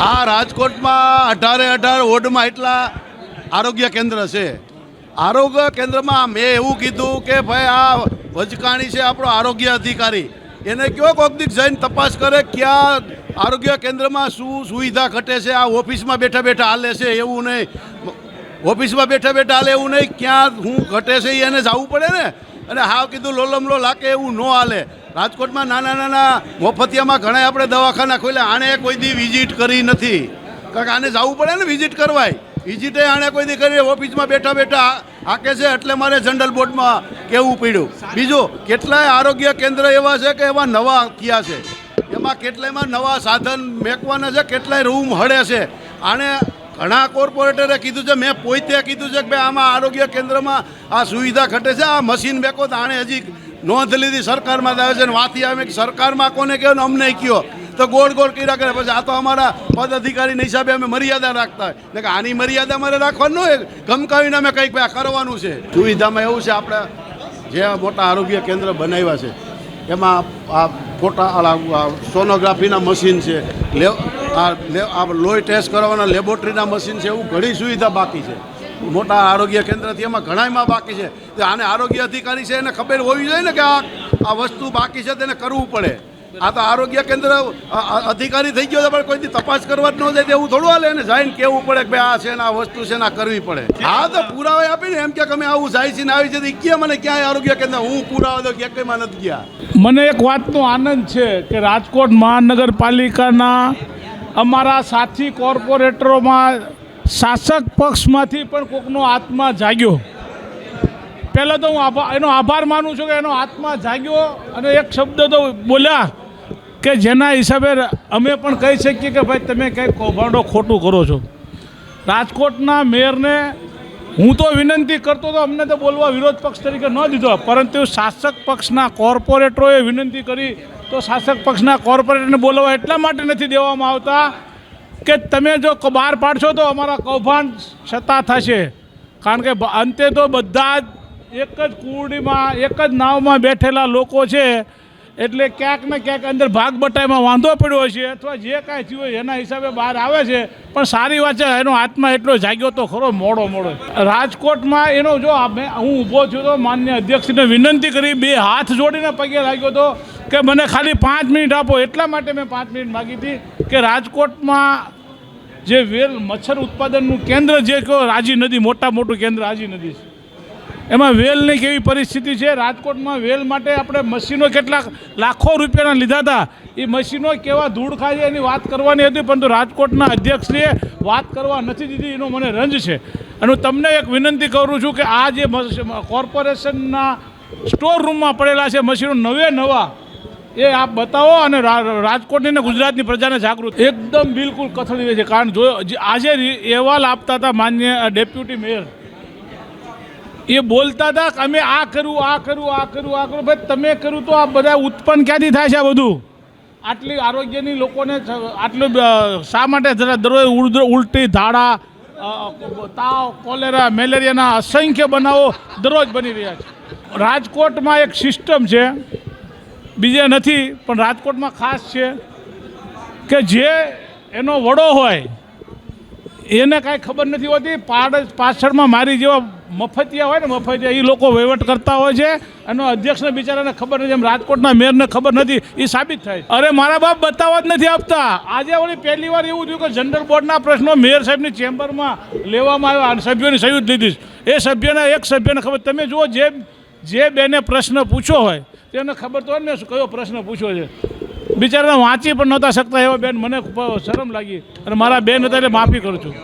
આ રાજકોટમાં અઢારે અઢાર વોર્ડમાં એટલા આરોગ્ય કેન્દ્ર છે. આરોગ્ય કેન્દ્રમાં મેં એવું કીધું કે ભાઈ, આ વચકાણી છે આપણો આરોગ્ય અધિકારી. એને કયો કોક દીક જઈને તપાસ કરે ક્યાં આરોગ્ય કેન્દ્રમાં શું સુવિધા ઘટે છે, આ ઓફિસમાં બેઠા બેઠા હાલે છે એવું નહીં. ઓફિસમાં બેઠા બેઠા હાલે એવું નહીં, ક્યાં શું ઘટે છે એને જવું પડે ને. અને હાવ કીધું લોલમલો લાકે એવું ન હાલે. રાજકોટમાં નાના નાના મફતિયામાં ઘણા આપણે દવાખાના ખોલ્યા. આણે કોઈ દી વિઝિટ કરી નથી. કારણ કે આને જવું પડે ને વિઝિટ કરવાય. વિઝિટે આણે કોઈ દી કરી, ઓફિસમાં બેઠા બેઠા હાકે છે એટલે મારે જનરલ બોર્ડમાં કહેવું પડ્યું. બીજું, કેટલાય આરોગ્ય કેન્દ્ર એવા છે કે એવા નવા થયા છે? એમાં કેટલાયમાં નવા સાધન મેકવાના છે, કેટલાય રૂમ હળે છે. આણે ઘણા કોર્પોરેટરે કીધું છે, મેં પોતે કીધું છે કે ભાઈ આમાં આરોગ્ય કેન્દ્રમાં આ સુવિધા ઘટે છે, આ મશીન મેકો તો આણે હજી નોંધ લીધી, સરકારમાં આવે છે ને વાથી આવે કે સરકારમાં કોને કહ્યું અમને કયો તો ગોળ ગોળ કર્યા કરે. પછી આ તો અમારા પદ અધિકારીના હિસાબે અમે મર્યાદા રાખતા હોય. એટલે કે આની મર્યાદા અમારે રાખવાનું હોય. ગમકાવીને અમે કંઈક કરવાનું છે. સુવિધામાં એવું છે, આપણે જે મોટા આરોગ્ય કેન્દ્ર બનાવ્યા છે, એમાં આ ફોટા સોનોગ્રાફીના મશીન છે લે, આ લોહી ટેસ્ટ કરવાના લેબોરેટરીના મશીન છે, એવું ઘણી સુવિધા બાકી છે. મોટા આરોગ્ય કેન્દ્રથી એમાં ઘણાયમાં બાકી છે. આને આરોગ્ય અધિકારી છે એને ખબર હોવી જોઈએ ને કે આ આ વસ્તુ બાકી છે તેને કરવું પડે. આ તો આરોગ્ય કેન્દ્ર અધિકારી થઈ ગયો તો પણ કોઈ દી તપાસ કરવા જ ન જાય તેવું થોડું હાલે એને જઈને કેવું પડે કે આ છે ને આ વસ્તુ છે ને આ કરવી પડે. હા તો પુરાવા આપીને એમ કે અમે આવું જાય છે ને આવી છે તો કે મને ક્યાંય આરોગ્ય કેન્દ્ર, હું પુરાવા દો કંઈમાં નથી ગયા. મને એક વાતનો આનંદ છે કે રાજકોટ મહાનગરપાલિકાના અમારા સાથી કોર્પોરેટરોમાં શાસક પક્ષમાંથી પણ કોકનો આત્મા જાગ્યો. પહેલાં તો હું આભાર એનો આભાર માનું છું કે એનો આત્મા જાગ્યો અને એક શબ્દ તો બોલ્યા કે જેના હિસાબે અમે પણ કહી શકીએ કે ભાઈ તમે કંઈક કૌભાંડો ખોટું કરો છો. રાજકોટના મેયરને હું તો વિનંતી કરતો હતો, અમને તો બોલવા વિરોધ પક્ષ તરીકે ન દીધો, પરંતુ શાસક પક્ષના કોર્પોરેટરોએ વિનંતી કરી, તો શાસક પક્ષના કોર્પોરેટરને બોલવા એટલા માટે નથી દેવામાં આવતા કે તમે જો બહાર પાડશો તો અમારા કૌભાંડ છતા થશે. કારણ કે અંતે તો બધા જ એક જ કુરડીમાં એક જ નાવમાં બેઠેલા લોકો છે. એટલે ક્યાંક ને ક્યાંક અંદર ભાગ બટાઈમાં વાંધો પડ્યો છે અથવા જે કાંઈ થયું હોય એના હિસાબે બહાર આવે છે. પણ સારી વાત છે, એનો આત્મા એટલો જાગ્યો તો ખરો મોડો મોડો. રાજકોટમાં એનો જો હું ઊભો થયો તો માન્ય અધ્યક્ષને વિનંતી કરી, બે હાથ જોડીને પગે લાગ્યો હતો કે મને ખાલી પાંચ મિનિટ આપો. એટલા માટે મેં પાંચ મિનિટ માગી હતી. કે રાજકોટમાં જે વેલ, મચ્છર ઉત્પાદનનું કેન્દ્ર જે કહો, રાજી નદી, મોટા મોટું કેન્દ્ર રાજી નદી છે. એમાં વેલની કેવી પરિસ્થિતિ છે? રાજકોટમાં વેલ માટે આપણે મશીનો કેટલાક લાખો રૂપિયાના લીધા હતા. એ મશીનો કેવા ધૂળ ખાય છે એની વાત કરવાની હતી, પરંતુ રાજકોટના અધ્યક્ષશ્રીએ વાત કરવા નથી દીધી. એનો મને રંજ છે. અને હું તમને એક વિનંતી કરું છું કે આ જે કોર્પોરેશનના સ્ટોર રૂમમાં પડેલા છે મશીનો નવે નવા એ આપ બતાવો અને રાજકોટની ગુજરાતની પ્રજાને જાગૃત. એકદમ બિલકુલ કથળી રહી છે. કારણ જો આજે અહેવાલ આપતા હતા માન્ય ડેપ્યુટી મેયર. એ બોલતા હતા કે અમે આ કર્યું આ કર્યું આ કર્યું આ કર્યું ભાઈ, તમે કર્યું તો આ બધા ઉત્પન્ન ક્યાંથી થાય છે આ બધું? આટલી આરોગ્યની લોકોને આટલું શા માટે જરા દરરોજ ઉલટી, ધાડા તાવ, કોલેરા, મેલેરિયાના અસંખ્ય બનાવો દરરોજ બની રહ્યા છે. રાજકોટમાં એક સિસ્ટમ છે બીજે નથી પણ રાજકોટમાં ખાસ છે કે જે એનો વડો હોય એને કાંઈ ખબર નથી હોતી. પાડ પાછળમાં મારી જેવા મફતિયા હોય ને મફતિયા એ લોકો વહીવટ કરતા હોય છે. એનો અધ્યક્ષને બિચારાને ખબર નથી એમ રાજકોટના મેયરને ખબર નથી એ સાબિત થાય અરે મારા બાપ બતાવવા જ નથી આપતા. આજે વળી પહેલી વાર એવું થયું કે જનરલ બોર્ડના પ્રશ્નો મેયર સાહેબની ચેમ્બરમાં લેવામાં આવ્યા અને સભ્યોની સહી લીધી એ સભ્યના એક સભ્યને ખબર તમે જુઓ જે જે બેને પ્રશ્ન પૂછ્યો હોય, તેને ખબર તો હોય ને શું કયો પ્રશ્ન પૂછ્યો છે. બિચારાને વાંચી પણ નહોતા શકતા એવા બેન, મને શરમ લાગી અને મારા બેન હતા એટલે માફી કરું છું.